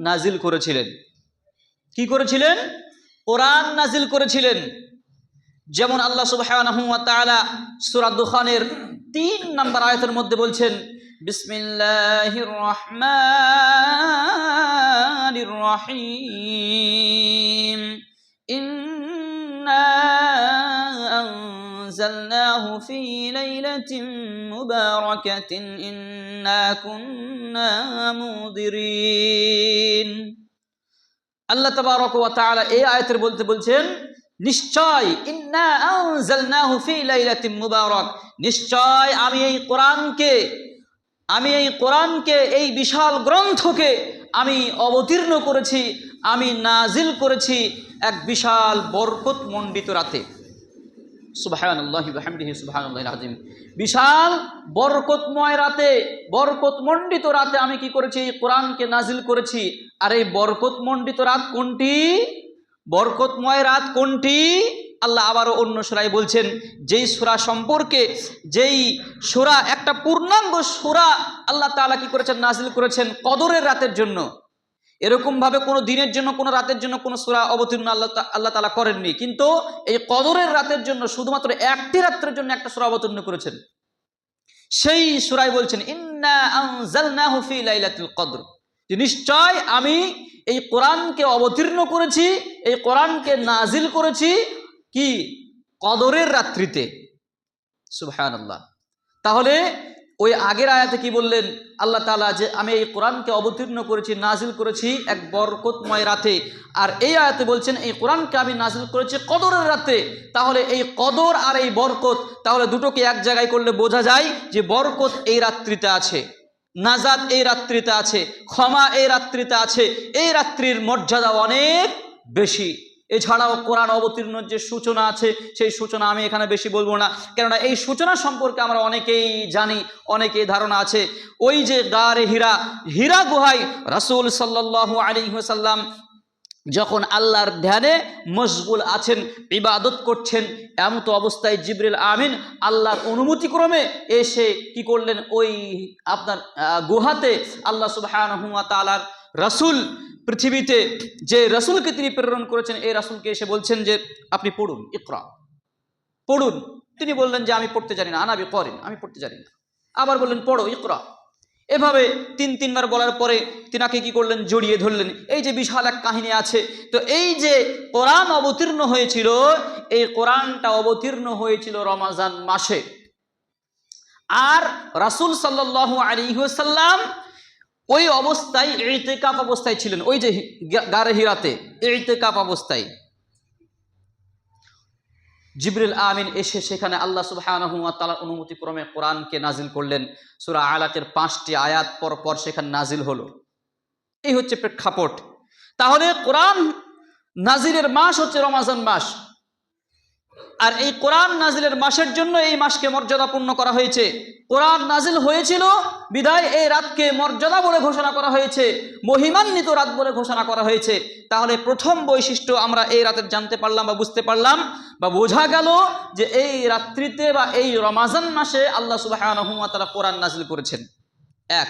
নাজিল করেছিলেন কি করেছিলেন কোরআন নাজিল করেছিলেন যেমন আল্লাহ সুবহানাহু ওয়া তাআলা সূরা দুখানের তিন নম্বর আয়াতের মধ্যে বলছেন বিসমিল্লাহির রহমানির রহিম ইন্না أنزلناه في ليلة مباركة إنا كنا منذرين আল্লাহ তাবারক ওয়া তাআলা এই আয়াতের বলতে বলছেন নিশ্চয় ইন্না আনজালনাহু ফি লাইলাতিন মুবারাক নিশ্চয় আমি এই কোরআনকে আমি এই কোরআনকে এই বিশাল গ্রন্থকে আমি অবতীর্ণ করেছি আমি নাজিল করেছি এক বিশাল বরকত মণ্ডিত রাতে সুবহানাল্লাহি বিহামদিহি সুবহানাল্লাহিল আযীম। বিশাল বরকতময় রাতে, বরকতমণ্ডিত রাতে আমি কি করেছি? কোরআনকে নাজিল করেছি। আর এই বরকতমণ্ডিত রাত কোনটি? বরকতময় রাত কোনটি? আল্লাহ আবারও অন্য সুরাই বলছেন, যেই সুরা সম্পর্কে, যেই সুরা, একটা পূর্ণাঙ্গ সুরা আল্লাহ তাআলা কি করেছেন? নাজিল করেছেন কদরের রাতের জন্য। এরকমভাবে কোনো দিনের জন্য, কোনো রাতের জন্য কোনো সুরা অবতীর্ণ আল্লাহ আল্লাহ তালা করেননি। কিন্তু এই কদরের রাতের জন্য শুধুমাত্র একটি রাত্রের জন্য একটা সুরা অবতীর্ণ করেছেন। সেই সুরাই বলছেন কদর। নিশ্চয় আমি এই কোরআনকে অবতীর্ণ করেছি, এই কোরআনকে নাজিল করেছি কি? কদরের রাত্রিতে। সুবহানাল্লাহ। তাহলে ওই আগের আয়াতে কি বললেন? আল্লাহ তাআলা যে আমি এই কোরআনকে অবতীর্ণ করেছি, নাজিল করেছি এক বরকতময় রাতে। আর এই আয়াতে বলছেন, এই কোরআনকে আমি নাজিল করেছি কদরের রাতে। তাহলে এই কদর আর এই বরকত, তাহলে দুটোকে এক জায়গায় করলে বোঝা যায় যে বরকত এই রাত্রিতে আছে নাজাদ এই রাত্রিতে আছে, ক্ষমা এই রাত্রিতে আছে। এই রাত্রির মর্যাদা অনেক বেশি। এছাড়াও কোরআন অবতীর্ণ যে সূচনা আছে, সেই সূচনা আমি এখানে বেশি বলব না। কেননা এই সূচনা সম্পর্কে আমরা অনেকেই জানি অনেকেই ধারণা আছে। ওই যে গারে হীরা হীরা গুহায় রাসূল সাল্লাল্লাহু আলাইহি ওয়াসাল্লাম যখন আল্লাহর ধ্যানে মশগুল আছেন, ইবাদত করছেন, এমত অবস্থায় জিবরিল আমিন আল্লাহর অনুমতিক্রমে এসে কি করলেন? ওই আপনার গুহাতে আল্লাহ তাআলার রাসূল পৃথিবীতে যে রাসূলকে তিনি প্রেরণ করেছেন, এই রাসূলকে এসে বলছেন যে, আপনি পড়ুন, ইকরা। পড়ুন। তিনি বললেন যে, আমি পড়তে জানি না। আনাবি করেন আমি পড়তে জানি না। আবার বললেন, পড়ো, ইকরা। এভাবে তিন, তিনবার বলার পরে তিনাকে কি করলেন? জড়িয়ে ধরলেন। এই যে বিশাল এক কাহিনী আছে। তো এই যে কোরআন অবতীর্ণ হয়েছিল, এই কোরআনটা অবতীর্ণ হয়েছিল রমাজান মাসে। আর রাসূল সাল্লাল্লাহু আলাইহি ওয়াসাল্লাম ওই অবস্থায় ইতেকাপ অবস্থায় ছিলেন। ওই যে গারে হিরাতে ইতেকাপ অবস্থায়। জিবরিল আমিন এসে সেখানে আল্লাহ তাআলার অনুমতি ক্রমে কোরআনকে নাজিল করলেন। সূরা আলাকের পাঁচটি আয়াত পর পর সেখানে নাজিল হলো। এই হচ্ছে প্রেক্ষাপট। তাহলে কোরআন নাজিরের মাস হচ্ছে রমাজান মাস। আর এই কোরআন নাজিলের মাসের জন্য এই মাসকে মর্যাদাপূর্ণ করা হয়েছে। কোরআন নাজিল হয়েছিল, বিদায় এই রাতকে মর্যাদা বলে ঘোষণা করা হয়েছে, মহিমান্বিত রাত বলে ঘোষণা করা হয়েছে। তাহলে প্রথম বৈশিষ্ট্য আমরা এই রাতের জানতে পারলাম বা বুঝতে পারলাম বা বোঝা গেল যে এই রাত্রিতে বা এই রমাজান মাসে আল্লাহ সুবাহ তারা কোরআন নাজিল করেছেন। এক